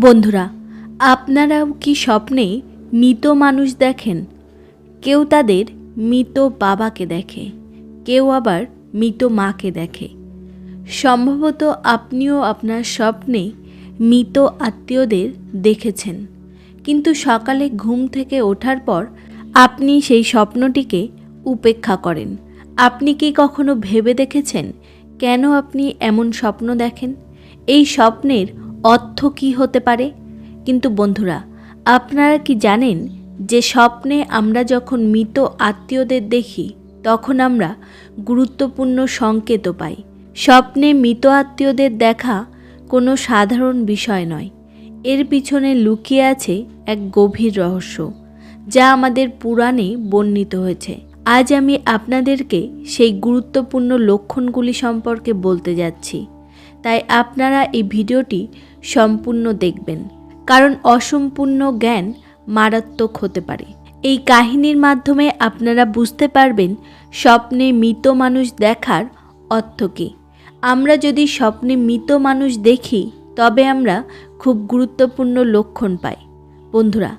বন্ধুরা, আপনারাও কি স্বপ্নে মৃত মানুষ দেখেন? কেউ তাদের মৃত বাবাকে দেখে, কেউ আবার মৃত মাকে দেখে। সম্ভবত আপনিও আপনার স্বপ্নে মৃত আত্মীয়দের দেখেছেন। কিন্তু সকালে ঘুম থেকে ওঠার পর আপনি সেই স্বপ্নটিকে উপেক্ষা করেন। আপনি কি কখনো ভেবে দেখেছেন কেন আপনি এমন স্বপ্ন দেখেন? এই স্বপ্নের অর্থ কী হতে পারে? কিন্তু বন্ধুরা, আপনারা কি জানেন যে স্বপ্নে আমরা যখন মৃত আত্মীয়দের দেখি, তখন আমরা গুরুত্বপূর্ণ সংকেতও পাই। স্বপ্নে মৃত আত্মীয়দের দেখা কোনো সাধারণ বিষয় নয়। এর পিছনে লুকিয়ে আছে এক গভীর রহস্য, যা আমাদের পুরাণে বর্ণিত হয়েছে। আজ আমি আপনাদেরকে সেই গুরুত্বপূর্ণ লক্ষণগুলি সম্পর্কে বলতে যাচ্ছি। তাই আপনারা এই ভিডিওটি সম্পূর্ণ দেখবেন। কারণ অসম্পূর্ণ জ্ঞান মারাত্মক হতে পারে। এই কাহিনীর মাধ্যমে আপনারা বুঝতে পারবেন স্বপ্নে মৃত মানুষ দেখার অর্থ কী। আমরা যদি স্বপ্নে মৃত মানুষ দেখি, তবে আমরা খুব গুরুত্বপূর্ণ লক্ষণ পাই। বন্ধুরা,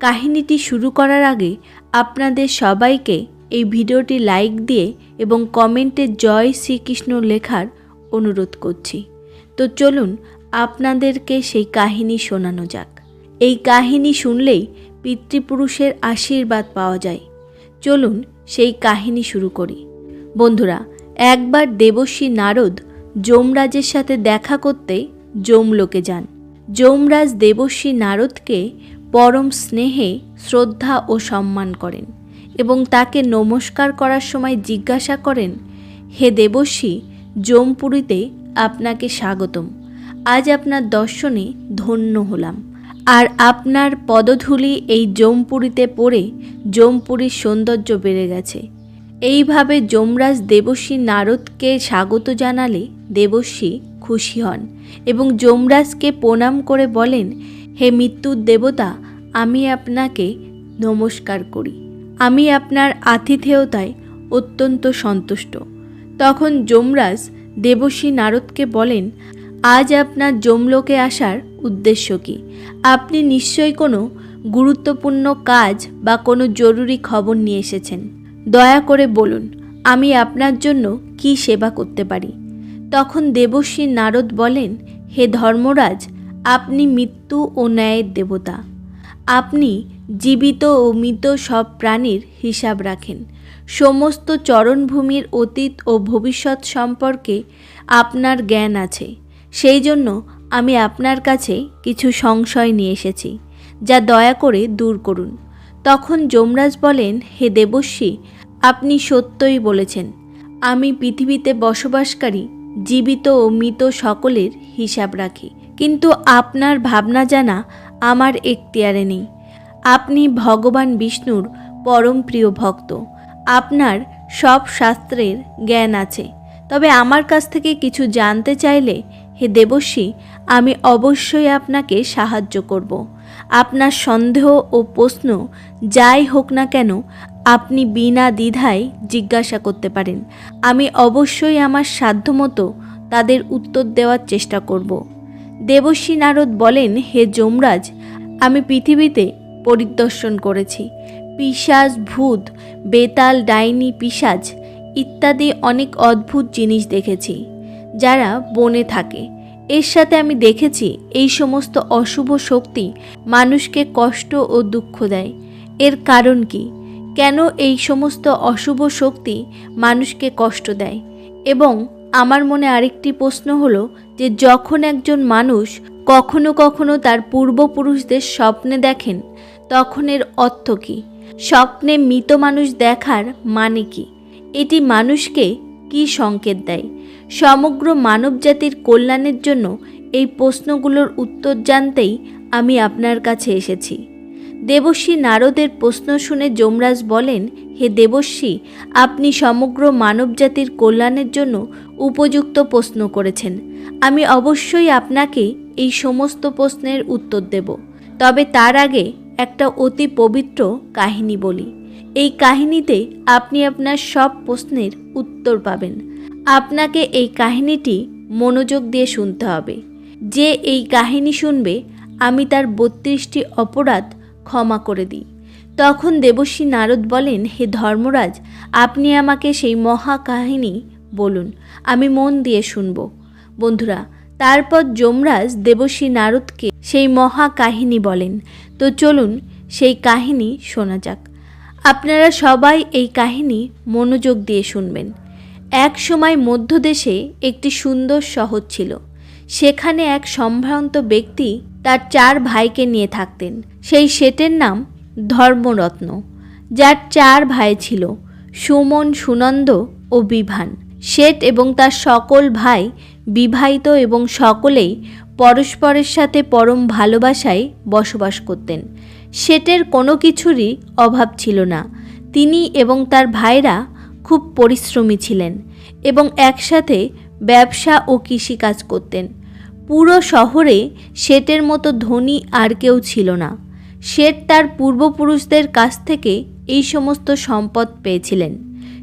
কাহিনীটি শুরু করার আগে আপনাদের সবাইকে এই ভিডিওটি লাইক দিয়ে এবং কমেন্টে জয় শ্রীকৃষ্ণ লেখার অনুরোধ করছি। তো চলুন আপনাদেরকে সেই কাহিনী শোনানো যাক। এই কাহিনী শুনলেই পিতৃপুরুষের আশীর্বাদ পাওয়া যায়। চলুন সেই কাহিনী শুরু করি। বন্ধুরা, একবার দেবশ্রী নারদ যমরাজের সাথে দেখা করতে যমলোকে যান। যমরাজ দেবশ্রী নারদকে পরম স্নেহে শ্রদ্ধা ও সম্মান করেন এবং তাকে নমস্কার করার সময় জিজ্ঞাসা করেন, হে দেবশ্রী জমপুরীতে আপনাকে স্বাগতম। আজ আপনার দর্শনে ধন্য হলাম। আর আপনার পদধূলি এই জমপুরীতে পড়ে জমপুরীর সৌন্দর্য বেড়ে গেছে। এইভাবে যমরাজ দেবশ্রী নারদকে স্বাগত জানালে দেবশ্রী খুশি হন এবং যমরাজকে প্রণাম করে বলেন, হে মৃত্যুর দেবতা, আমি আপনাকে নমস্কার করি। আমি আপনার আতিথেয়তায় অত্যন্ত সন্তুষ্ট। তখন যমরাজ দেবশ্রী নারদকে বলেন, আজ আপনার যমলোকে আসার উদ্দেশ্য কি? আপনি নিশ্চয়ই কোনো গুরুত্বপূর্ণ কাজ বা কোনো জরুরি খবর নিয়ে এসেছেন। দয়া করে বলুন, আমি আপনার জন্য কি সেবা করতে পারি? তখন দেবশ্রী নারদ বলেন, হে ধর্মরাজ, আপনি মৃত্যু ও ন্যায়ের দেবতা। আপনি জীবিত ও মৃত সব প্রাণীর হিসাব রাখেন। সমস্ত চরণভূমির অতীত ও ভবিষ্যৎ সম্পর্কে আপনার জ্ঞান আছে। সেই জন্য আমি আপনার কাছে কিছু সংশয় নিয়ে এসেছি, যা দয়া করে দূর করুন। তখন যমরাজ বলেন, হে দেবশ্রী, আপনি সত্যই বলেছেন, আমি পৃথিবীতে বসবাসকারী, জীবিত ও মৃত সকলের হিসাব রাখি। কিন্তু আপনার ভাবনা জানা আমার এখতিয়ারে নেই। আপনি ভগবান বিষ্ণুর পরম প্রিয় ভক্ত। আপনার সব শাস্ত্রের জ্ঞান আছে। তবে আমার কাছ থেকে কিছু জানতে চাইলে হে দেবশ্রী, আমি অবশ্যই আপনাকে সাহায্য করব। আপনার সন্দেহ ও প্রশ্ন যাই হোক না কেন, আপনি বিনা দ্বিধায় জিজ্ঞাসা করতে পারেন। আমি অবশ্যই আমার সাধ্যমতো তাদের উত্তর দেওয়ার চেষ্টা করব। দেবশ্রী নারদ বলেন, হে যমরাজ, আমি পৃথিবীতে পরিদর্শন করেছি। পিসাজ ভূত, বেতাল, ডাইনি পিসাজ ইত্যাদি অনেক অদ্ভুত জিনিস দেখেছি, যারা বনে থাকে। এর সাথে আমি দেখেছি এই সমস্ত অশুভ শক্তি মানুষকে কষ্ট ও দুঃখ দেয়। এর কারণ কি? কেন এই সমস্ত অশুভ শক্তি মানুষকে কষ্ট দেয়? এবং আমার মনে আরেকটি প্রশ্ন হলো যে, যখন একজন মানুষ কখনো কখনো তার পূর্বপুরুষদের স্বপ্নে দেখেন, তখন এর অর্থ কী? স্বপ্নে মৃত মানুষ দেখার মানে কি? এটি মানুষকে কি সংকেত দেয়? সমগ্র মানবজাতির কল্যাণের জন্য এই প্রশ্নগুলোর উত্তর জানতেই আমি আপনার কাছে এসেছি। দেবশ্রী নারদের প্রশ্ন শুনে যমরাজ বলেন, হে দেবশ্রী, আপনি সমগ্র মানবজাতির কল্যাণের জন্য উপযুক্ত প্রশ্ন করেছেন। আমি অবশ্যই আপনাকে এই সমস্ত প্রশ্নের উত্তর দেব। তবে তার আগে একটা অতি পবিত্র কাহিনী বলি। এই কাহিনীতে আপনি আপনার সব প্রশ্নের উত্তর পাবেন। আপনাকে এই কাহিনীটি মনোযোগ দিয়ে শুনতে হবে। যে এই কাহিনী শুনবে, আমি তার বত্রিশটি অপরাধ ক্ষমা করে দিই। তখন দেবশ্রী নারদ বলেন, হে ধর্মরাজ, আপনি আমাকে সেই মহা কাহিনী বলুন, আমি মন দিয়ে শুনব। বন্ধুরা, তারপর যমরাজ দেবশ্রী নারদকে সেই মহা কাহিনী বলেন। তো চলুন সেই কাহিনী শোনা যাক। আপনারা সবাই এই কাহিনী মনোযোগ দিয়ে শুনবেন। এক সময় মধ্যদেশে একটি সুন্দর শহর ছিল। সেখানে এক সম্ভ্রান্ত ব্যক্তি তার চার ভাইকে নিয়ে থাকতেন। সেই শেটের নাম ধর্মরত্ন, যার চার ভাই ছিল, সুমন, সুনন্দ ও বিভান। শেঠ এবং তার সকল ভাই বিবাহিত এবং সকলেই পরস্পরের সাথে পরম ভালোবাসায় বসবাস করতেন। শেটের কোনো কিছুরই অভাব ছিল না। তিনি এবং তার ভাইরা খুব পরিশ্রমী ছিলেন এবং একসাথে ব্যবসা ও কৃষিকাজ করতেন। পুরো শহরে শেটের মতো ধনী আর কেউ ছিল না। শেঠ তার পূর্বপুরুষদের কাছ থেকে এই সমস্ত সম্পদ পেয়েছিলেন।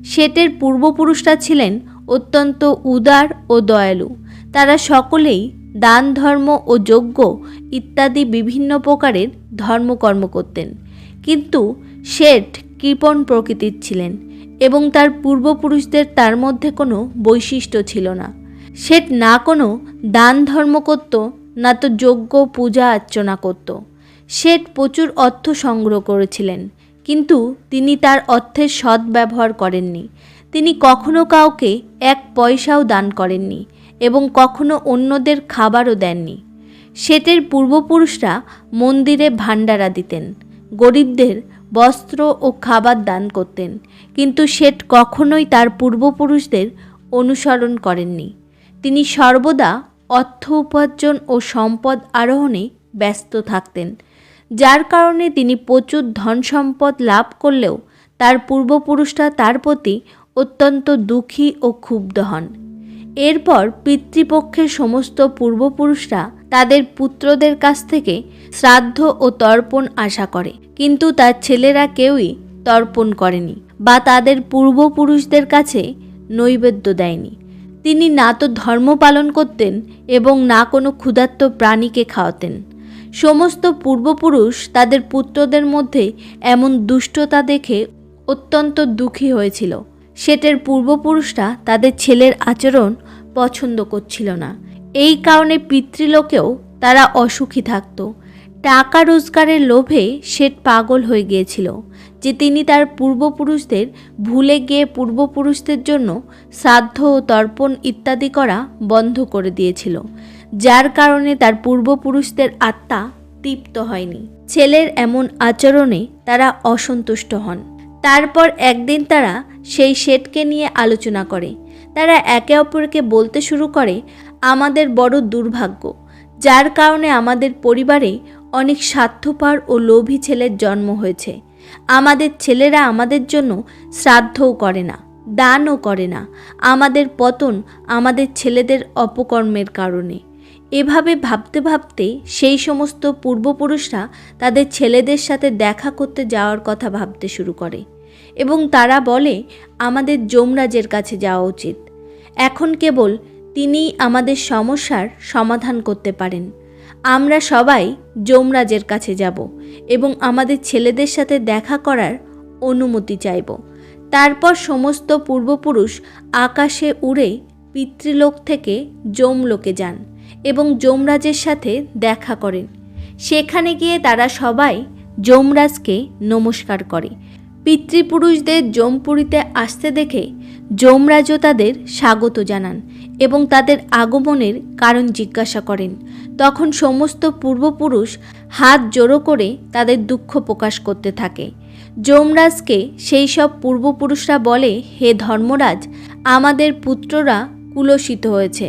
শেটের পূর্বপুরুষরা ছিলেন অত্যন্ত উদার ও দয়ালু। তারা সকলেই দান ধর্ম ও যজ্ঞ ইত্যাদি বিভিন্ন প্রকারের ধর্মকর্ম করতেন। কিন্তু শেঠ কৃপণ প্রকৃতির ছিলেন এবং তার পূর্বপুরুষদের তার মধ্যে কোনো বৈশিষ্ট্য ছিল না। শেঠ না কোনো দান ধর্ম করত, না তো যজ্ঞ, পূজা অর্চনা করত। শেঠ প্রচুর অর্থ সংগ্রহ করেছিলেন, কিন্তু তিনি তার অর্থের সদ্ব্যবহার করেননি। তিনি কখনো কাউকে এক পয়সাও দান করেননি। এবং কখনো অন্যদের খাবারও দেননি। শেঠের পূর্বপুরুষরা মন্দিরে ভাণ্ডারা দিতেন, গরিবদের বস্ত্র ও খাবার দান করতেন, কিন্তু শেঠ কখনোই তার পূর্বপুরুষদের অনুসরণ করেননি। তিনি সর্বদা অর্থ উপার্জন ও সম্পদ আরোহণে ব্যস্ত থাকতেন, যার কারণে তিনি প্রচুর ধন সম্পদ লাভ করলেও তার পূর্বপুরুষরা তার প্রতি অত্যন্ত দুঃখী ও ক্ষুব্ধ হন। এরপর পিতৃপক্ষের সমস্ত পূর্বপুরুষরা তাদের পুত্রদের কাছ থেকে শ্রাদ্ধ ও তর্পণ আশা করে। কিন্তু তার ছেলেরা কেউই তর্পণ করেনি বা তাদের পূর্বপুরুষদের কাছে নৈবেদ্য দেয়নি। তিনি না তো ধর্ম পালন করতেন এবং না কোনো ক্ষুধার্ত প্রাণীকে খাওয়াতেন। সমস্ত পূর্বপুরুষ তাদের পুত্রদের মধ্যে এমন দুষ্টতা দেখে অত্যন্ত দুঃখী হয়েছিল। শেটের পূর্বপুরুষরা তাদের ছেলের আচরণ পছন্দ করছিল না। এই কারণে পিতৃলোকেও তারা অসুখী থাকত। টাকা রোজগারের লোভে শেঠ পাগল হয়ে গিয়েছিল যে তিনি তার পূর্বপুরুষদের ভুলে গিয়ে পূর্বপুরুষদের জন্য শ্রাদ্ধ ও তর্পণ ইত্যাদি করা বন্ধ করে দিয়েছিল। যার কারণে তার পূর্বপুরুষদের আত্মা তৃপ্ত হয়নি। ছেলের এমন আচরণে তারা অসন্তুষ্ট হন। তারপর একদিন তারা সেই শেঠকে নিয়ে আলোচনা করে। তারা একে অপরকে বলতে শুরু করে, আমাদের বড় দুর্ভাগ্য, যার কারণে আমাদের পরিবারে অনেক স্বার্থপর ও লোভী ছেলের জন্ম হয়েছে। আমাদের ছেলেরা আমাদের জন্য শ্রাদ্ধও করে না, দানও করে না। আমাদের পতন আমাদের ছেলেদের অপকর্মের কারণে। এভাবে ভাবতে ভাবতে সেই সমস্ত পূর্বপুরুষরা তাদের ছেলেদের সাথে দেখা করতে যাওয়ার কথা ভাবতে শুরু করে এবং তারা বলে, আমাদের যমরাজের কাছে যাওয়া উচিত। এখন কেবল তিনিই আমাদের সমস্যার সমাধান করতে পারেন। আমরা সবাই যমরাজের কাছে যাব এবং আমাদের ছেলেদের সাথে দেখা করার অনুমতি চাইব। তারপর সমস্ত পূর্বপুরুষ আকাশে উড়ে পিতৃলোক থেকে যমলোকে যান। এবং যমরাজের সাথে দেখা করেন। সেখানে গিয়ে তারা সবাই যমরাজকে নমস্কার করে। পিতৃপুরুষদের যমপুরীতে আসতে দেখে যমরাজও তাদের স্বাগত জানান এবং তাদের আগমনের কারণ জিজ্ঞাসা করেন। তখন সমস্ত পূর্বপুরুষ হাত জোড়ো করে তাদের দুঃখ প্রকাশ করতে থাকে। যমরাজকে সেই সব পূর্বপুরুষরা বলে, হে ধর্মরাজ, আমাদের পুত্ররা কুলসিত হয়েছে।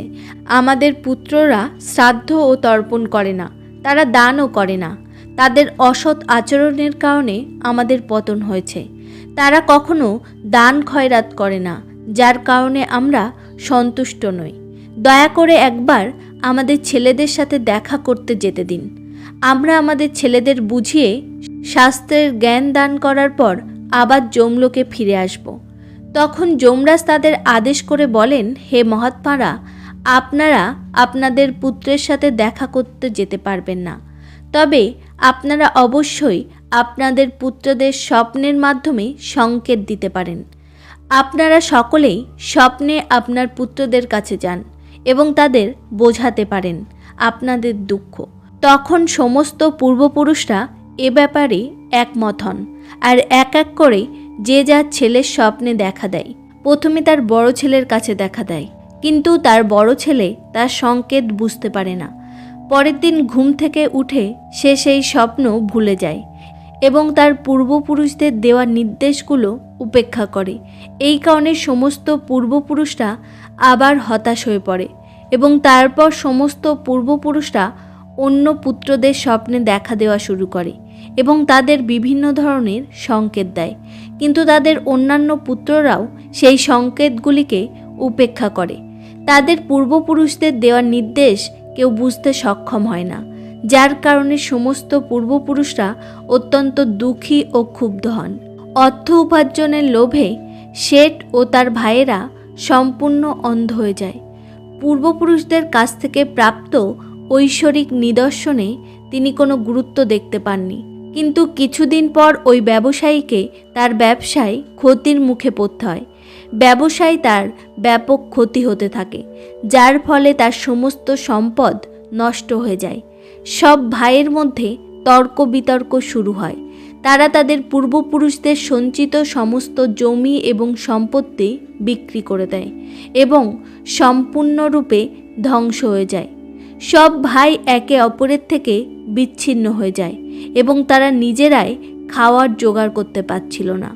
আমাদের পুত্ররা শ্রাদ্ধ ও তর্পণ করে না, তারা দানও করে না। তাদের অসৎ আচরণের কারণে আমাদের পতন হয়েছে। তারা কখনো দান খয়রাত করে না, যার কারণে আমরা সন্তুষ্ট নই। দয়া করে একবার আমাদের ছেলেদের সাথে দেখা করতে যেতে দিন। আমরা আমাদের ছেলেদের বুঝিয়ে শাস্ত্রের জ্ঞান দান করার পর আবার যমলোকে ফিরে আসব। তখন যমরাজ তাদের আদেশ করে বলেন, হে মহাত্মারা, আপনারা আপনাদের পুত্রের সাথে দেখা করতে যেতে পারবেন না। তবে আপনারা অবশ্যই আপনাদের পুত্রদের স্বপ্নের মাধ্যমে সংকেত দিতে পারেন। আপনারা সকলেই স্বপ্নে আপনার পুত্রদের কাছে যান এবং তাদের বোঝাতে পারেন আপনাদের দুঃখ। তখন সমস্ত পূর্বপুরুষরা এ ব্যাপারে একমত হন আর এক এক করে যে যার ছেলের স্বপ্নে দেখা দেয়। প্রথমে তার বড় ছেলের কাছে দেখা দেয়। কিন্তু তার বড় ছেলে তার সংকেত বুঝতে পারে না। পরের দিন ঘুম থেকে উঠে সে সেই স্বপ্ন ভুলে যায় এবং তার পূর্বপুরুষদের দেওয়া নির্দেশগুলো উপেক্ষা করে। এই কারণে সমস্ত পূর্বপুরুষরা আবার হতাশ হয়ে পড়ে এবং তারপর সমস্ত পূর্বপুরুষরা অন্য পুত্রদের স্বপ্নে দেখা দেওয়া শুরু করে। এবং তাদের বিভিন্ন ধরনের সংকেত দেয়। কিন্তু তাদের অন্যান্য পুত্ররাও সেই সংকেতগুলিকে উপেক্ষা করে। তাদের পূর্বপুরুষদের দেওয়া নির্দেশ কেউ বুঝতে সক্ষম হয় না, যার কারণে সমস্ত পূর্বপুরুষরা অত্যন্ত দুঃখী ও ক্ষুব্ধ হন। অর্থ উপার্জনের লোভে শেঠ ও তার ভাইয়েরা সম্পূর্ণ অন্ধ হয়ে যায়। পূর্বপুরুষদের কাছ থেকে প্রাপ্ত ঐশ্বরিক নিদর্শনে তিনি কোনো গুরুত্ব দেখতে পাননি। কিন্তু কিছুদিন পর ওই ব্যবসায়ীকে তার ব্যবসায় ক্ষতির মুখে পড়তে হয়। ব্যবসায় তার ব্যাপক ক্ষতি হতে থাকে, যার ফলে তার সমস্ত সম্পদ নষ্ট হয়ে যায়। সব ভাইয়ের মধ্যে তর্ক বিতর্ক শুরু হয়। তারা তাদের পূর্বপুরুষদের সঞ্চিত সমস্ত জমি এবং সম্পত্তি বিক্রি করে দেয় এবং সম্পূর্ণরূপে ধ্বংস হয়ে যায়। সব ভাই একে অপরের থেকে বিচ্ছিন্ন হয়ে যায়। এবং তারা নিজেরাই খাওয়ার জোগাড় করতে পারছিল না।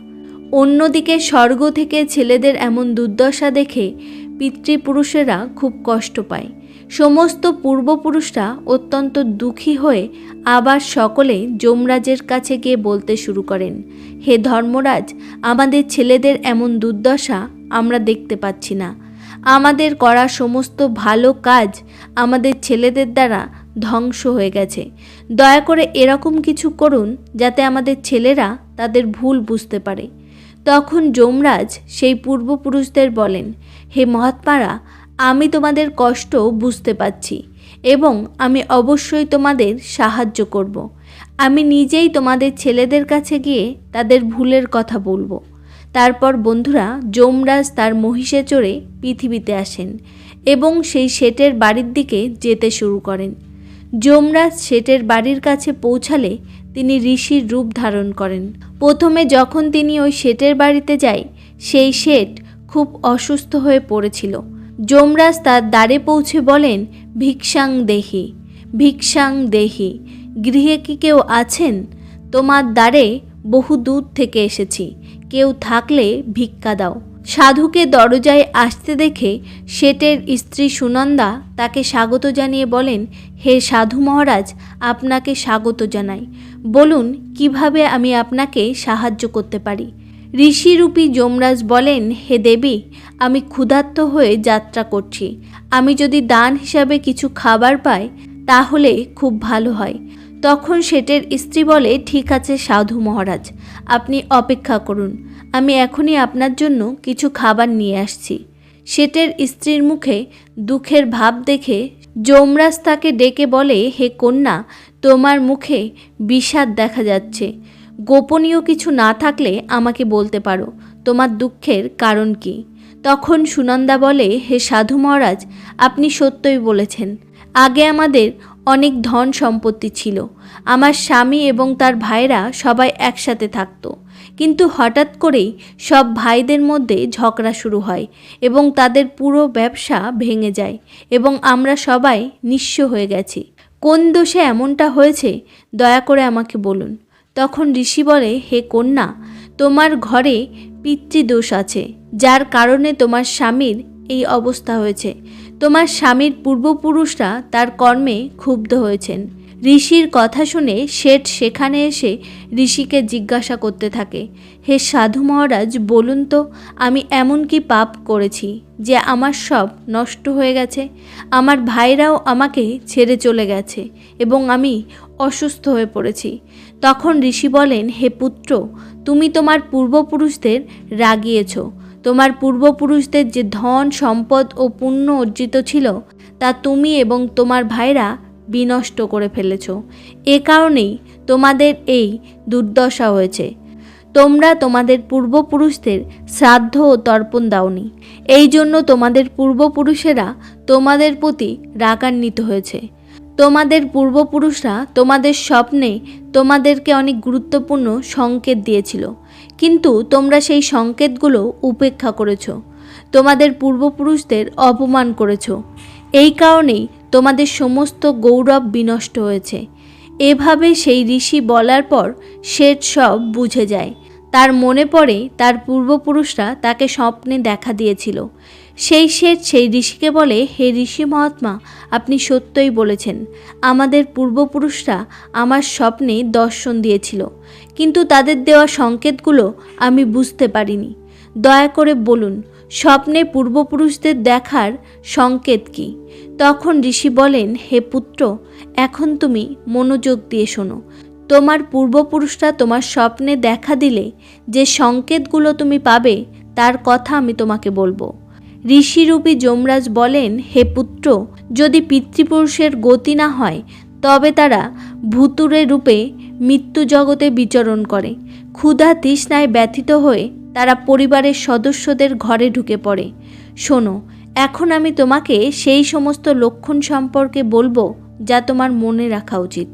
অন্যদিকে স্বর্গ থেকে ছেলেদের এমন দুর্দশা দেখে পিতৃপুরুষেরা খুব কষ্ট পায়। সমস্ত পূর্বপুরুষরা অত্যন্ত দুঃখী হয়ে আবার সকলে যমরাজের কাছে গিয়ে বলতে শুরু করেন, হে ধর্মরাজ, আমাদের ছেলেদের এমন দুর্দশা আমরা দেখতে পাচ্ছি না। আমাদের করা সমস্ত ভালো কাজ আমাদের ছেলেদের দ্বারা ধ্বংস হয়ে গেছে। দয়া করে এরকম কিছু করুন যাতে আমাদের ছেলেরা তাদের ভুল বুঝতে পারে। তখন যমরাজ সেই পূর্বপুরুষদের বলেন, হে মহাত্মারা, আমি তোমাদের কষ্ট বুঝতে পারছি এবং আমি অবশ্যই তোমাদের সাহায্য করব। আমি নিজেই তোমাদের ছেলেদের কাছে গিয়ে তাদের ভুলের কথা বলব। তারপর বন্ধুরা, যমরাজ তার মহিষে চড়ে পৃথিবীতে আসেন এবং সেই শেটের বাড়ির দিকে যেতে শুরু করেন। যমরাজ শেটের বাড়ির কাছে পৌঁছালে তিনি ঋষির রূপ ধারণ করেন। প্রথমে যখন তিনি ওই শেটের বাড়িতে যায়, সেই শেট খুব অসুস্থ হয়ে পড়েছিল। যমরাজ তার দ্বারে পৌঁছে বলেন, ভিক্ষাং দেহি ভিক্ষাং দেহি, গৃহে কি কেউ আছেন? তোমার দ্বারে বহু দূর থেকে এসেছি, কেউ থাকলে ভিক্ষা দাও। সাধুকে দরজায় আসতে দেখে শেটের স্ত্রী সুনন্দা তাকে স্বাগত জানিয়ে বলেন, হে সাধু মহারাজ, আপনাকে স্বাগত জানাই। বলুন, কীভাবে আমি আপনাকে সাহায্য করতে পারি? ঋষিরূপী যমরাজ বলেন, হে দেবী, আমি ক্ষুধার্ত হয়ে যাত্রা করছি। আমি যদি দান হিসাবে কিছু খাবার পাই, তাহলে খুব ভালো হয়। তখন শেটের স্ত্রী বলে, ঠিক আছে সাধু মহারাজ, আপনি অপেক্ষা করুন। আমি এখনই আপনার জন্য কিছু খাবার নিয়ে আসছি। শেটের স্ত্রীর মুখে দুঃখের ভাব দেখে যমরাজ তাকে ডেকে বলে, হে কন্যা, তোমার মুখে বিষাদ দেখা যাচ্ছে। গোপনীয় কিছু না থাকলে আমাকে বলতে পারো, তোমার দুঃখের কারণ কি? তখন সুনন্দা বলে, হে সাধু মহারাজ, আপনি সত্যই বলেছেন। আগে আমাদের অনেক ধন সম্পত্তি ছিল। আমার স্বামী এবং তার ভাইরা সবাই একসাথে থাকত। কিন্তু হঠাৎ করেই সব ভাইদের মধ্যে ঝগড়া শুরু হয় এবং তাদের পুরো ব্যবসা ভেঙে যায় এবং আমরা সবাই নিঃস্ব হয়ে গেছি। কোন দোষে এমনটা হয়েছে, দয়া করে আমাকে বলুন। তখন ঋষি বলে, হে কন্যা, তোমার ঘরে পিতৃদোষ আছে, যার কারণে তোমার স্বামীর এই অবস্থা হয়েছে। তোমার স্বামীর পূর্বপুরুষরা তার কর্মে ক্ষুব্ধ হয়েছেন। ঋষির কথা শুনে শেঠ সেখানে এসে ঋষিকে জিজ্ঞাসা করতে থাকে, হে সাধু মহারাজ, বলুন তো, আমি এমন কি পাপ করেছি যে আমার সব নষ্ট হয়ে গেছে? আমার ভাইরাও আমাকে ছেড়ে চলে গেছে এবং আমি অসুস্থ হয়ে পড়েছি। তখন ঋষি বলেন, হে পুত্র, তুমি তোমার পূর্বপুরুষদের রাগিয়েছ। তোমার পূর্বপুরুষদের যে ধন, সম্পদ ও পুণ্য অর্জিত ছিল, তা তুমি এবং তোমার ভাইরা বিনষ্ট করে ফেলেছ। এ কারণেই তোমাদের এই দুর্দশা হয়েছে। তোমরা তোমাদের পূর্বপুরুষদের শ্রাদ্ধ ও তর্পণ দাওনি। এই জন্য তোমাদের পূর্বপুরুষেরা তোমাদের প্রতি রাগান্বিত হয়েছে। তোমাদের পূর্বপুরুষরা তোমাদের স্বপ্নে তোমাদেরকে অনেক গুরুত্বপূর্ণ সংকেত দিয়েছিল। কিন্তু তোমরা সেই সংকেতগুলো উপেক্ষা করেছ। তোমাদের পূর্বপুরুষদের অপমান করেছ। এই কারণেই তোমাদের সমস্ত গৌরব বিনষ্ট হয়েছে। এভাবে সেই ঋষি বলার পর শেঠ সব বুঝে যায়। তার মনে পড়ে তার পূর্বপুরুষরা তাকে স্বপ্নে দেখা দিয়েছিল। সেই শেঠ সেই ঋষিকে বলে, হে ঋষি মহাত্মা, আপনি সত্যই বলেছেন। আমাদের পূর্বপুরুষরা আমার স্বপ্নে দর্শন দিয়েছিল, কিন্তু তাদের দেওয়া সংকেতগুলো আমি বুঝতে পারিনি। দয়া করে বলুন, স্বপ্নে পূর্বপুরুষদের দেখার সংকেত কি? তখন ঋষি বলেন, হে পুত্র, এখন তুমি মনোযোগ দিয়ে শোনো। তোমার পূর্বপুরুষরা তোমার স্বপ্নে দেখা দিলে যে সংকেতগুলো তুমি পাবে, তার কথা আমি তোমাকে বলব। ঋষিরূপী যমরাজ বলেন, হে পুত্র, যদি পিতৃপুরুষের গতি না হয়, তবে তারা ভুতুরে রূপে মৃত্যু জগতে বিচরণ করে। ক্ষুধা তৃষ্ণায় ব্যথিত হয়ে তারা পরিবারের সদস্যদের ঘরে ঢুকে পড়ে। শোনো, এখন আমি তোমাকে সেই সমস্ত লক্ষণ সম্পর্কে বলব যা তোমার মনে রাখা উচিত।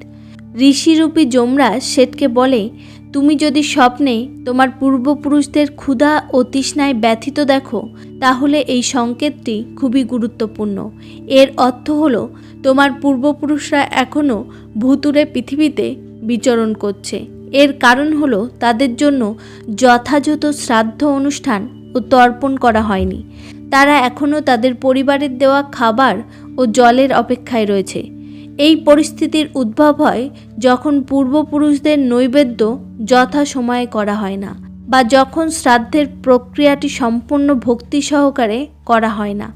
ঋষিরূপী যমরাজ শেঠকে বলে তুমি যদি স্বপ্নে তোমার পূর্বপুরুষদের ক্ষুধা ও তৃষ্ণায় ব্যথিত দেখো, তাহলে এই সংকেতটি খুবই গুরুত্বপূর্ণ। এর অর্থ হলো, তোমার পূর্বপুরুষরা এখনও ভুতুরে পৃথিবীতে বিচরণ করছে। এর কারণ হলো, তাদের জন্য যথাযথ শ্রাদ্ধ অনুষ্ঠান ও তর্পণ করা হয়নি। তারা এখনও তাদের পরিবারের দেওয়া খাবার ও জলের অপেক্ষায় রয়েছে। এই পরিস্থিতির উদ্ভব হয় যখন পূর্বপুরুষদের নৈবেদ্য যথা সময়ে করা হয় না বা যখন শ্রাদ্ধের প্রক্রিয়াটি সম্পূর্ণ ভক্তি সহকারে করা হয় না।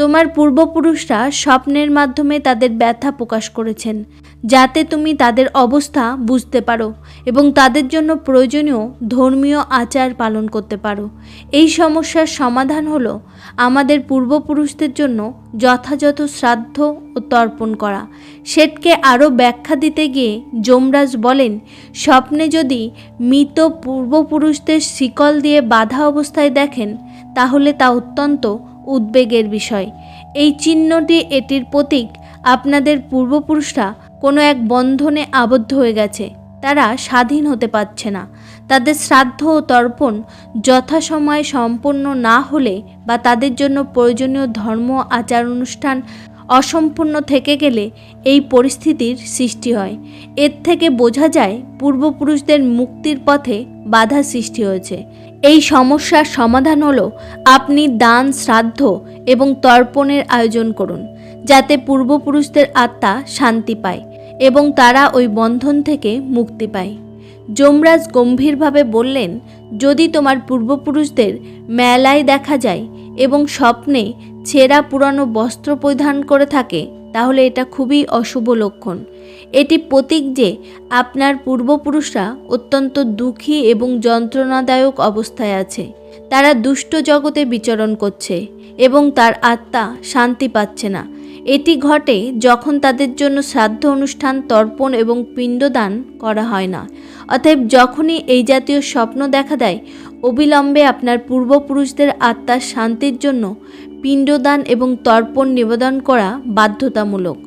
তোমার পূর্বপুরুষরা স্বপ্নের মাধ্যমে তাদের ব্যথা প্রকাশ করেছেন, যাতে তুমি তাদের অবস্থা বুঝতে পারো এবং তাদের জন্য প্রয়োজনীয় ধর্মীয় আচার পালন করতে পারো। এই সমস্যার সমাধান হলো আমাদের পূর্বপুরুষদের জন্য যথাযথ শ্রাদ্ধ ও তর্পণ করা। শেঠকে আরও ব্যাখ্যা দিতে গিয়ে যমরাজ বলেন, স্বপ্নে যদি মৃত পূর্বপুরুষদের শিকল দিয়ে বাধা অবস্থায় দেখেন, তাহলে তা অত্যন্ত উদ্বেগের বিষয়। এই চিহ্নটি এটির প্রতীক। আপনাদের পূর্বপুরুষরা কোনো এক বন্ধনে আবদ্ধ হয়ে গেছে। তারা স্বাধীন হতে পারছে না। তাদের শ্রাদ্ধ ও তর্পণ যথাসময়ে সম্পন্ন না হলে বা তাদের জন্য প্রয়োজনীয় ধর্ম আচার অনুষ্ঠান অসম্পূর্ণ থেকে গেলে এই পরিস্থিতির সৃষ্টি হয়। এর থেকে বোঝা যায় পূর্বপুরুষদের মুক্তির পথে বাধা সৃষ্টি হয়েছে। এই সমস্যার সমাধান হলো আপনি দান, শ্রাদ্ধ এবং তর্পণের আয়োজন করুন, যাতে পূর্বপুরুষদের আত্মা শান্তি পায় এবং তারা ওই বন্ধন থেকে মুক্তি পায়। যমরাজ গম্ভীরভাবে বললেন, যদি তোমার পূর্বপুরুষদের মেলায় দেখা যায় এবং স্বপ্নে ছেঁড়া পুরানো বস্ত্র পরিধান করে থাকে তাহলে এটা খুবই অশুভ লক্ষণ। এটি প্রতীক যে আপনার পূর্বপুরুষরা অত্যন্ত দুঃখী এবং যন্ত্রণাদায়ক অবস্থায় আছে। তারা দুষ্ট জগতে বিচরণ করছে এবং তার আত্মা শান্তি পাচ্ছে না। এটি ঘটে যখন তাদের জন্য শ্রাদ্ধ অনুষ্ঠান, তর্পণ এবং পিণ্ডদান করা হয় না। অতএব যখনই এই জাতীয় স্বপ্ন দেখা দেয়, অবিলম্বে আপনার পূর্বপুরুষদের আত্মার শান্তির জন্য পিণ্ডদান এবং তর্পণ নিবেদন করা বাধ্যতামূলক।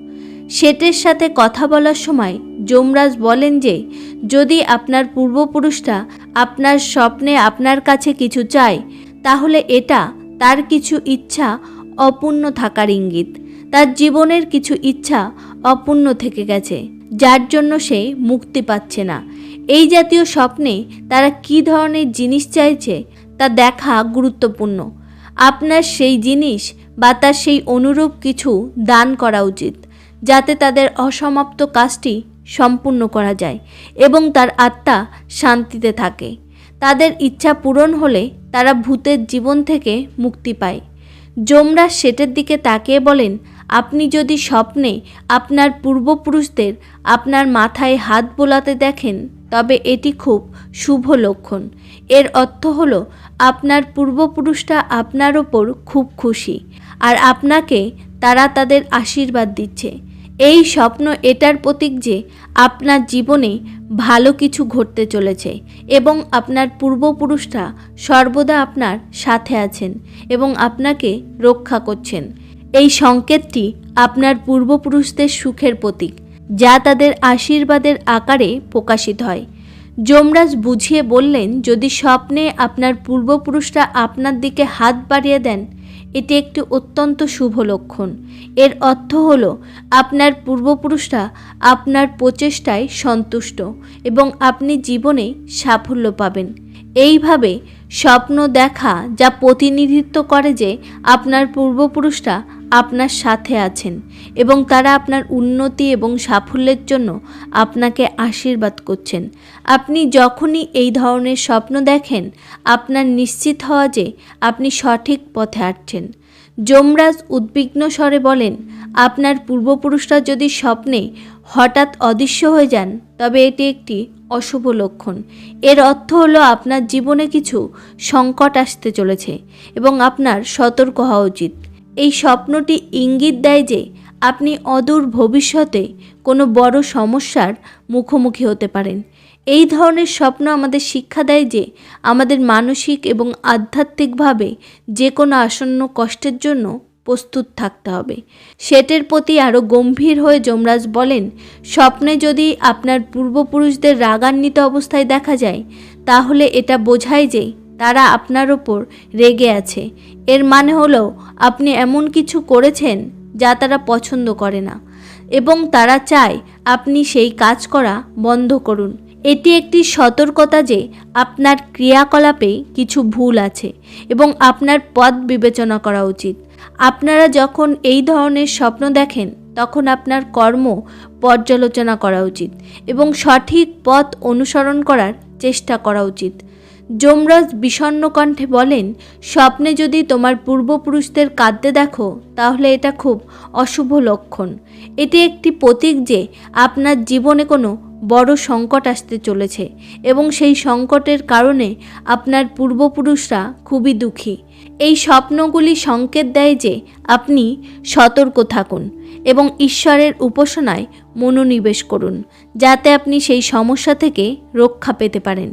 শেটের সাথে কথা বলার সময় যমরাজ বলেন যে, যদি আপনার পূর্বপুরুষরা আপনার স্বপ্নে আপনার কাছে কিছু চায়, তাহলে এটা তার কিছু ইচ্ছা অপূর্ণ থাকার ইঙ্গিত। তার জীবনের কিছু ইচ্ছা অপূর্ণ থেকে গেছে, যার জন্য সে মুক্তি পাচ্ছে না। এই জাতীয় স্বপ্নে তারা কী ধরনের জিনিস চাইছে তা দেখা গুরুত্বপূর্ণ। আপনার সেই জিনিস বা তার সেই অনুরূপ কিছু দান করা উচিত, যাতে তাদের অসমাপ্ত কাজটি সম্পূর্ণ করা যায় এবং তার আত্মা শান্তিতে থাকে। তাদের ইচ্ছা পূরণ হলে তারা ভূতের জীবন থেকে মুক্তি পায়। যমরাজ সেটের দিকে তাকিয়ে বলেন আপনি যদি স্বপ্নে আপনার পূর্বপুরুষদের আপনার মাথায় হাত বোলাতে দেখেন, তবে এটি খুব শুভ লক্ষণ। এর অর্থ হল, আপনার পূর্বপুরুষরা আপনার ওপর খুব খুশি, আর আপনাকে তারা তাদের আশীর্বাদ দিচ্ছে। এই স্বপ্ন এটার প্রতীক যে, আপনার জীবনে ভালো কিছু ঘটতে চলেছে, এবং আপনার পূর্বপুরুষরা সর্বদা আপনার সাথে আছেন, এবং আপনাকে রক্ষা করছেন। এই সংকেতটি আপনার পূর্বপুরুষদের সুখের প্রতীক, যা তাদের আশীর্বাদের আকারে প্রকাশিত হয়। যমরাজ বুঝিয়ে বললেন, যদি স্বপ্নে আপনার পূর্বপুরুষরা আপনার দিকে হাত বাড়িয়ে দেন, এটি একটি অত্যন্ত শুভ লক্ষণ। এর অর্থ হল, আপনার পূর্বপুরুষরা আপনার প্রচেষ্টায় সন্তুষ্ট এবং আপনি জীবনে সাফল্য পাবেন। এইভাবে স্বপ্ন দেখা যা প্রতিনিধিত্ব করে যে আপনার পূর্বপুরুষরা আপনার সাথে আছেন এবং তারা আপনার উন্নতি এবং সাফল্যের জন্য আপনাকে আশীর্বাদ করছেন। আপনি যখনই এই ধরনের স্বপ্ন দেখেন, আপনার নিশ্চিত হওয়া যে আপনি সঠিক পথে হাঁটছেন। যমরাজ উদ্বিগ্ন স্বরে বলেন, আপনার পূর্বপুরুষরা যদি স্বপ্নে হঠাৎ অদৃশ্য হয়ে যান, তবে এটি একটি অশুভ লক্ষণ। এর অর্থ হলো আপনার জীবনে কিছু সংকট আসতে চলেছে এবং আপনার সতর্ক হওয়া উচিত। এই স্বপ্নটি ইঙ্গিত দেয় যে আপনি অদূর ভবিষ্যতে কোনো বড় সমস্যার মুখোমুখি হতে পারেন। এই ধরনের স্বপ্ন আমাদের শিক্ষা দেয় যে আমাদের মানসিক এবং আধ্যাত্মিকভাবে যে কোনো আসন্ন কষ্টের জন্য প্রস্তুত থাকতে হবে। সেটের প্রতি আরও গম্ভীর হয়ে যমরাজ বলেন, স্বপ্নে যদি আপনার পূর্বপুরুষদের রাগান্বিত অবস্থায় দেখা যায়, তাহলে এটা বোঝায় যে তারা আপনার ওপর রেগে আছে। এর মানে হলো, আপনি এমন কিছু করেছেন যা তারা পছন্দ করে না। এবং তারা চায় আপনি সেই কাজ করা বন্ধ করুন। এটি একটি সতর্কতা যে আপনার ক্রিয়াকলাপে কিছু ভুল আছে এবং আপনার পথ বিবেচনা করা উচিত। আপনারা যখন এই ধরনের স্বপ্ন দেখেন, তখন আপনার কর্ম পর্যালোচনা করা উচিত এবং সঠিক পথ অনুসরণ করার চেষ্টা করা উচিত। যমরাজ বিষণ্ন কণ্ঠে বলেন, স্বপ্নে যদি তোমার পূর্বপুরুষদের কাঁদতে দেখো, তাহলে এটা খুব অশুভ লক্ষণ। এটি একটি প্রতীক যে আপনার জীবনে কোনো বড় সংকট আসতে চলেছে এবং সেই সংকটের কারণে আপনার পূর্বপুরুষরা খুবই দুঃখী। এই স্বপ্নগুলি সংকেত দেয় যে আপনি সতর্ক থাকুন। এবং ঈশ্বরের উপাসনায় মনোনিবেশ করুন, যাতে আপনি সেই সমস্যা থেকে রক্ষা পেতে পারেন।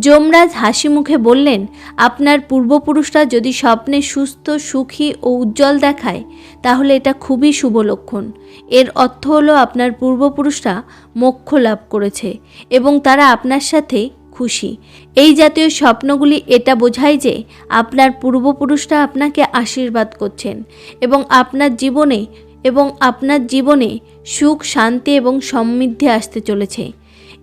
যমরাজ হাসি মুখে বললেন, আপনার পূর্বপুরুষরা যদি স্বপ্নে সুস্থ, সুখী ও উজ্জ্বল দেখায়, তাহলে এটা খুবই শুভ লক্ষণ। এর অর্থ হলো আপনার পূর্বপুরুষরা মোক্ষ লাভ করেছে এবং তারা আপনার সাথে খুশি। এই জাতীয় স্বপ্নগুলি এটা বোঝায় যে আপনার পূর্বপুরুষরা আপনাকে আশীর্বাদ করছেন এবং আপনার জীবনে এবং আপনার জীবনে সুখ, শান্তি এবং সমৃদ্ধি আসতে চলেছে।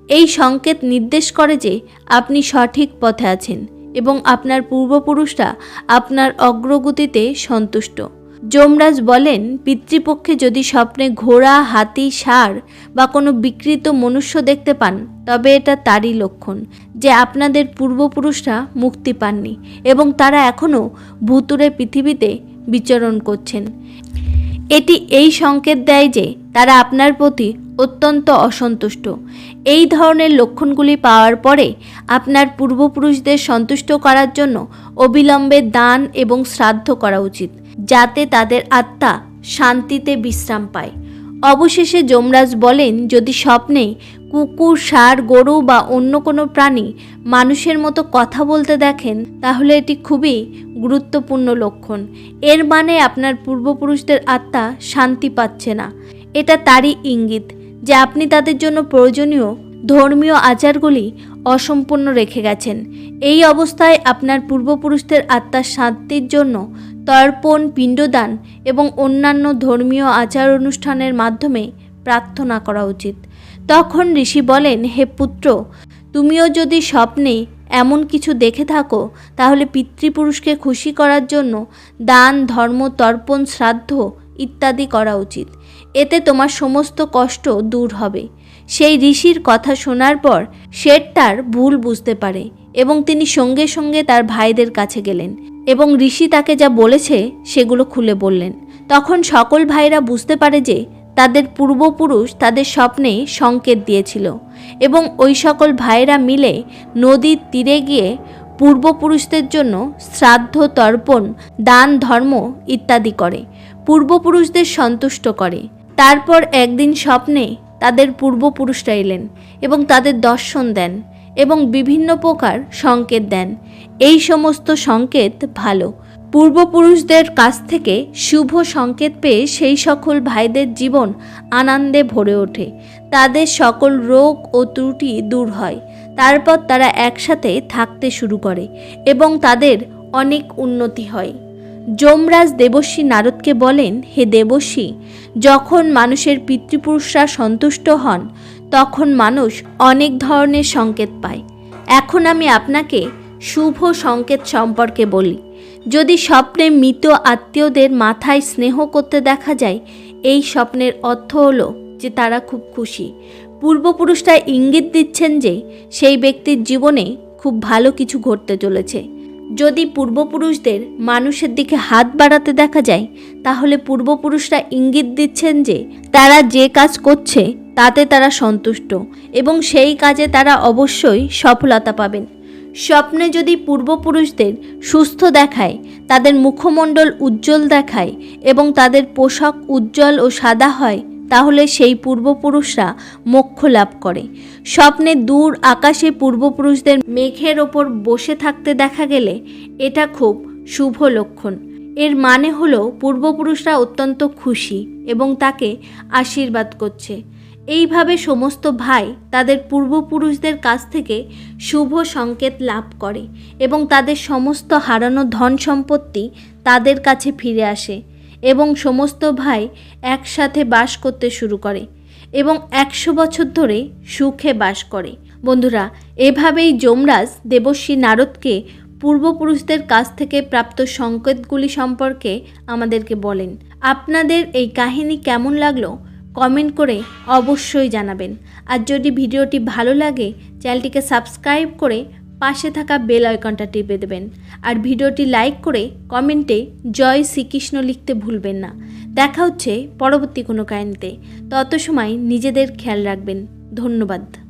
এই সংকেত নির্দেশ করে যে আপনি সঠিক পথে আছেন এবং আপনার পূর্বপুরুষরা আপনার অগ্রগতিতে সন্তুষ্ট। যমরাজ বলেন, পিতৃপক্ষে যদি স্বপ্নে ঘোড়া, হাতি, ষাঁড় বা কোনো বিকৃত মনুষ্য দেখতে পান, তবে এটা তারই লক্ষণ যে আপনাদের পূর্বপুরুষরা মুক্তি পাননি এবং তারা এখনও ভুতুরে পৃথিবীতে বিচরণ করছেন। এটি এই সংকেত দেয় যে তারা আপনার প্রতি অত্যন্ত অসন্তুষ্ট। এই ধরনের লক্ষণগুলি পাওয়ার পরে আপনার পূর্বপুরুষদের সন্তুষ্ট করার জন্য অবিলম্বে দান এবং শ্রাদ্ধ করা উচিত, যাতে তাদের আত্মা শান্তিতে বিশ্রাম পায়। অবশেষে যমরাজ বলেন, যদি স্বপ্নে কুকুর, ষাঁড়, গরু বা অন্য কোনো প্রাণী মানুষের মতো কথা বলতে দেখেন, তাহলে এটি খুবই গুরুত্বপূর্ণ লক্ষণ। এর মানে আপনার পূর্বপুরুষদের আত্মা শান্তি পাচ্ছে না। এটা তারই ইঙ্গিত যে আপনি তাদের জন্য প্রয়োজনীয় ধর্মীয় আচারগুলি অসম্পূর্ণ রেখে গেছেন। এই অবস্থায় আপনার পূর্বপুরুষদের আত্মার শান্তির জন্য তর্পণ, পিণ্ডদান এবং অন্যান্য ধর্মীয় আচার অনুষ্ঠানের মাধ্যমে প্রার্থনা করা উচিত। তখন ঋষি বলেন, হে পুত্র, তুমিও যদি স্বপ্নে এমন কিছু দেখে থাকো, তাহলে পিতৃপুরুষকে খুশি করার জন্য দান, ধর্ম, তর্পণ, শ্রাদ্ধ ইত্যাদি করা উচিত। এতে তোমার সমস্ত কষ্ট দূর হবে। সেই ঋষির কথা শোনার পর শেঠ তার ভুল বুঝতে পারে এবং তিনি সঙ্গে সঙ্গে তার ভাইদের কাছে গেলেন এবং ঋষি তাকে যা বলেছে সেগুলো খুলে বললেন। তখন সকল ভাইরা বুঝতে পারে যে তাদের পূর্বপুরুষ তাদের স্বপ্নে সংকেত দিয়েছিল এবং ওই সকল ভাইরা মিলে নদীর তীরে গিয়ে পূর্বপুরুষদের জন্য শ্রাদ্ধ, তর্পণ, দান, ধর্ম ইত্যাদি করে। পূর্বপুরুষদের সন্তুষ্ট করে। তারপর একদিন স্বপ্নে তাদের পূর্বপুরুষরা এলেন এবং তাদের দর্শন দেন এবং বিভিন্ন প্রকার সংকেত দেন। এই সমস্ত সংকেত ভালো। পূর্বপুরুষদের কাছ থেকে শুভ সংকেত পেয়ে সেই সকল ভাইদের জীবন আনন্দে ভরে ওঠে। তাদের সকল রোগ ও ত্রুটি দূর হয়। তারপর তারা একসাথে থাকতে শুরু করে এবং তাদের অনেক উন্নতি হয়। যমরাজ দেবশ্রী নারদকে বলেন, হে দেবশ্রী, যখন মানুষের পিতৃপুরুষরা সন্তুষ্ট হন, তখন মানুষ অনেক ধরনের সংকেত পায়। এখন আমি আপনাকে শুভ সংকেত সম্পর্কে বলি। যদি স্বপ্নে মৃত আত্মীয়দের মাথায় স্নেহ করতে দেখা যায়, এই স্বপ্নের অর্থ হলো যে তারা খুব খুশি। পূর্বপুরুষরা ইঙ্গিত দিচ্ছেন যে সেই ব্যক্তির জীবনে খুব ভালো কিছু ঘটতে চলেছে। যদি পূর্বপুরুষদের মানুষের দিকে হাত বাড়াতে দেখা যায়, তাহলে পূর্বপুরুষরা ইঙ্গিত দিচ্ছেন যে তারা যে কাজ করছে, তাতে তারা সন্তুষ্ট এবং সেই কাজে তারা অবশ্যই সফলতা পাবেন। স্বপ্নে যদি পূর্বপুরুষদের সুস্থ দেখায়, তাদের মুখমণ্ডল উজ্জ্বল দেখায় এবং তাদের পোশাক উজ্জ্বল ও সাদা হয়, তাহলে সেই পূর্বপুরুষরা মোক্ষ লাভ করে। স্বপ্নে দূর আকাশে পূর্বপুরুষদের মেঘের ওপর বসে থাকতে দেখা গেলে এটা খুব শুভ লক্ষণ। এর মানে হলো পূর্বপুরুষরা অত্যন্ত খুশি এবং তাকে আশীর্বাদ করছে। এইভাবে সমস্ত ভাই তাদের পূর্বপুরুষদের কাছ থেকে শুভ সংকেত লাভ করে এবং তাদের সমস্ত হারানো ধন সম্পত্তি তাদের কাছে ফিরে আসে এবং সমস্ত ভাই একসাথে বাস করতে শুরু করে এবং একশো বছর ধরে সুখে বাস করে। বন্ধুরা, এভাবেই যমরাজ দেবশ্রী নারদকে পূর্বপুরুষদের কাছ থেকে প্রাপ্ত সংকেতগুলি সম্পর্কে আমাদেরকে বলেন। আপনাদের এই কাহিনী কেমন লাগল? কমেন্ট করে অবশ্যই জানাবেন। আর যদি ভিডিওটি ভালো লাগে, চ্যানেলটিকে সাবস্ক্রাইব করে পাশে থাকা বেল আইকনটা টিপে দেবেন। আর ভিডিওটি লাইক করে কমেন্টে জয় শ্রীকৃষ্ণ লিখতে ভুলবেন না। দেখা হচ্ছে পরবর্তী কোনো কাহিনীতে। তত সময় নিজেদের খেয়াল রাখবেন। ধন্যবাদ।